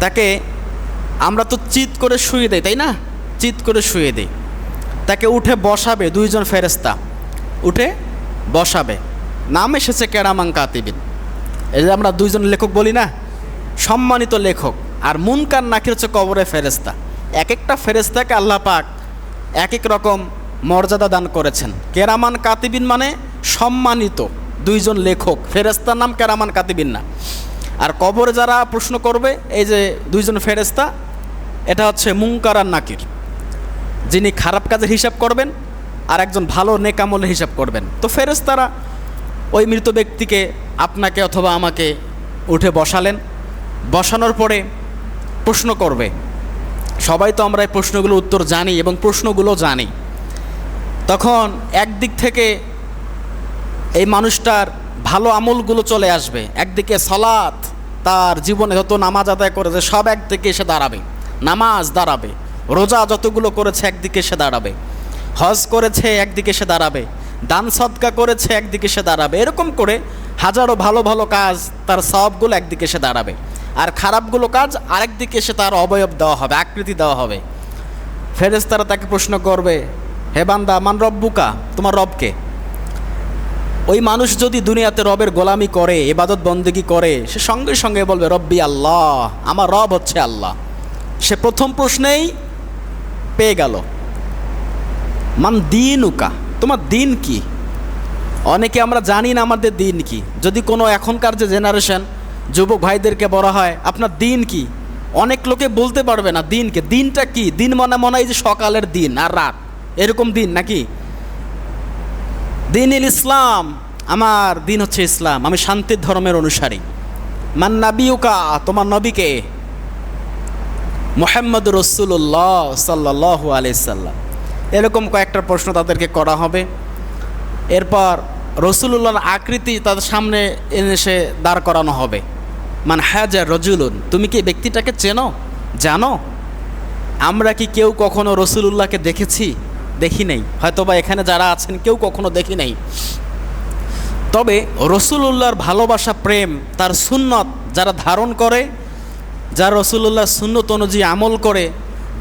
তাকে আমরা তো চিৎ করে শুয়ে দেই, তাই না? চিৎ করে শুয়ে দেই। তাকে উঠে বসাবে দুইজন ফেরেস্তা উঠে বসাবে। নাম এসেছে কেরামাং কাতিবিন। এই যে আমরা দুইজন লেখক বলি না? সম্মানিত লেখক। আর মুনকার নাকির হচ্ছে কবরে ফেরেস্তা এক একটা ফেরেস্তাকে আল্লাহ পাক এক এক রকম মর্যাদা দান করেছেন। কেরামান কাতিবিন মানে সম্মানিত দুইজন লেখক। ফেরেস্তার নাম কেরামান কাতিবিন না। আর কবরে যারা প্রশ্ন করবে, এই যে দুইজন ফেরেস্তা এটা হচ্ছে মুঙ্কার আর নাকির। যিনি খারাপ কাজের হিসাব করবেন আর একজন ভালো নেকামলের হিসাব করবেন। তো ফেরেস্তারা ওই মৃত ব্যক্তিকে আপনাকে অথবা আমাকে উঠে বসালেন। বসানোর পরে প্রশ্ন করবে, সবাই তো আমরা এই প্রশ্নগুলো উত্তর জানি এবং প্রশ্নগুলো জানি। তখন একদিক থেকে এই মানুষটার ভালো আমলগুলো চলে আসবে, একদিকে সালাত তার জীবনে যত নামাজ আদায় করেছে, সব একদিকে এসে দাঁড়াবে। নামাজ দাঁড়াবে। রোজা যতগুলো করেছে, একদিকে এসে দাঁড়াবে। হজ করেছে, একদিকে এসে দাঁড়াবে। দান সদকা করেছে, একদিকে এসে দাঁড়াবে। এরকম করে হাজারো ভালো ভালো কাজ, তার সবগুলো একদিকে এসে দাঁড়াবে। আর খারাপগুলো কাজ আরেক দিকে এসে তার অবয়ব দেওয়া হবে, আকৃতি দেওয়া হবে। ফেরেস্তারা তাকে প্রশ্ন করবে, হে বান্দা, মান রব্বুকা? তোমার রবকে? ওই মানুষ যদি দুনিয়াতে রবের গোলামি করে এবাদত বন্দেগি করে, সে সঙ্গে সঙ্গে বলবে, রব্বি আল্লাহ, আমার রব হচ্ছে আল্লাহ। সে প্রথম প্রশ্নেই পেয়ে গেল, মান দিন উকা তোমার দিন কি? অনেকে আমরা জানি না আমাদের দিন কি। যদি কোনো এখনকার যে জেনারেশন, যুবক ভাইদেরকে বলা হয়, আপনার দিন কি? অনেক লোকে বলতে পারবে না, দিনকে। দিনটা কি? দিন মনে মনে হয় যে সকালের দিন আর রাত। এরকম দিন নাকি? দিন ইসলাম, আমার দিন হচ্ছে ইসলাম, আমি শান্তির ধর্মের অনুসারী। মান নাবিউকা তোমার নবীকে। মোহাম্মদ রসুল্লাহ সাল্লাহ আলাইসাল্লাম এরকম কয়েকটা প্রশ্ন তাদেরকে করা হবে। এরপর রসুল্লাহর আকৃতি তাদের সামনে এনে এসে দাঁড় করানো হবে। মানে হ্যাজার রজুলুন, তুমি কি ব্যক্তিটাকে চেনো? জানো? আমরা কি কেউ কখনো রসুলুল্লাহকে দেখেছি? দেখি নেই। হয়তোবা এখানে যারা আছেন কেউ কখনো দেখি নেই। তবে রসুলুল্লাহর ভালোবাসা, প্রেম, তার সুন্নত যারা ধারণ করে, যারা রসুল্লাহ সুন্নত অনুযায়ী আমল করে,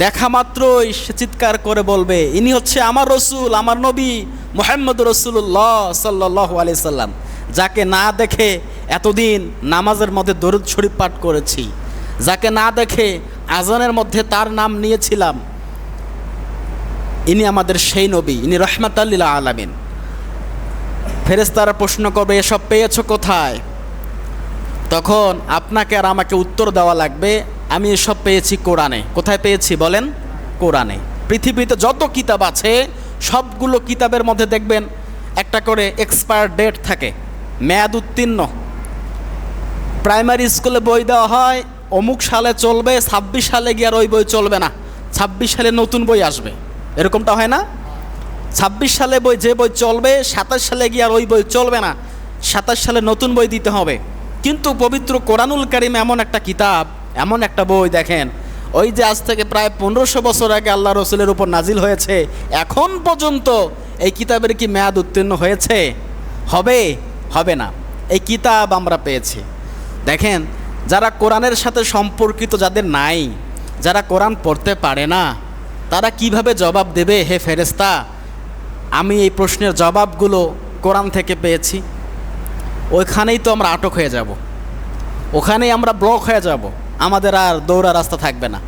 দেখা মাত্রই সে চিৎকার করে বলবে, ইনি হচ্ছে আমার রসুল, আমার নবী মোহাম্মদ রসুল্লাহ সাল্লাহ আলি সাল্লাম, যাকে না দেখে এতদিন নামাজের মধ্যে দরুদ শরীফ পাঠ করেছি, যাকে না দেখে আজানের মধ্যে তার নাম নিয়েছিলাম ইনি আমাদের সেই নবী, ইনি রহমাতাল্লিল্লা আলামিন। ফেরেস্তারা প্রশ্ন করবে, এসব পেয়েছ কোথায়? তখন আপনাকে আর আমাকে উত্তর দেওয়া লাগবে, আমি এসব পেয়েছি কোরআনে। কোথায় পেয়েছি বলেন? কোরআনে। পৃথিবীতে যত কিতাব আছে, সবগুলো কিতাবের মধ্যে দেখবেন, একটা করে এক্সপায়ার ডেট থাকে, মেয়াদ উত্তীর্ণ। প্রাইমারি স্কুলে বই দেওয়া হয়, অমুক সালে চলবে, ছাব্বিশ সালে গিয়ে আর ওই বই চলবে না, ছাব্বিশ সালে নতুন বই আসবে। এরকমটা হয় না? ছাব্বিশ সালে বই যে বই চলবে, সাতাশ সালে গিয়ে আর ওই বই চলবে না। সাতাশ সালে নতুন বই দিতে হবে। কিন্তু পবিত্র কোরআনুল কারিম এমন একটা কিতাব, এমন একটা বই দেখেন, ওই যে আজ থেকে প্রায় পনেরোশো বছর আগে আল্লাহ রসুলের উপর নাজিল হয়েছে, এখন পর্যন্ত এই কিতাবের কি মেয়াদ উত্তীর্ণ হয়েছে? হবে হবে না। এই কিতাব আমরা পেয়েছি। দেখেন, যারা কোরআনের সাথে সম্পর্কিত যাদের নাই, যারা কোরআন পড়তে পারে না তারা কীভাবে জবাব দেবে হে ফেরেস্তা আমি এই প্রশ্নের জবাবগুলো কোরআন থেকে পেয়েছি। ওইখানেই তো আমরা আটক হয়ে যাব। ওখানেই আমরা ব্লক হয়ে যাব। আমাদের আর দৌড়া রাস্তা থাকবে না।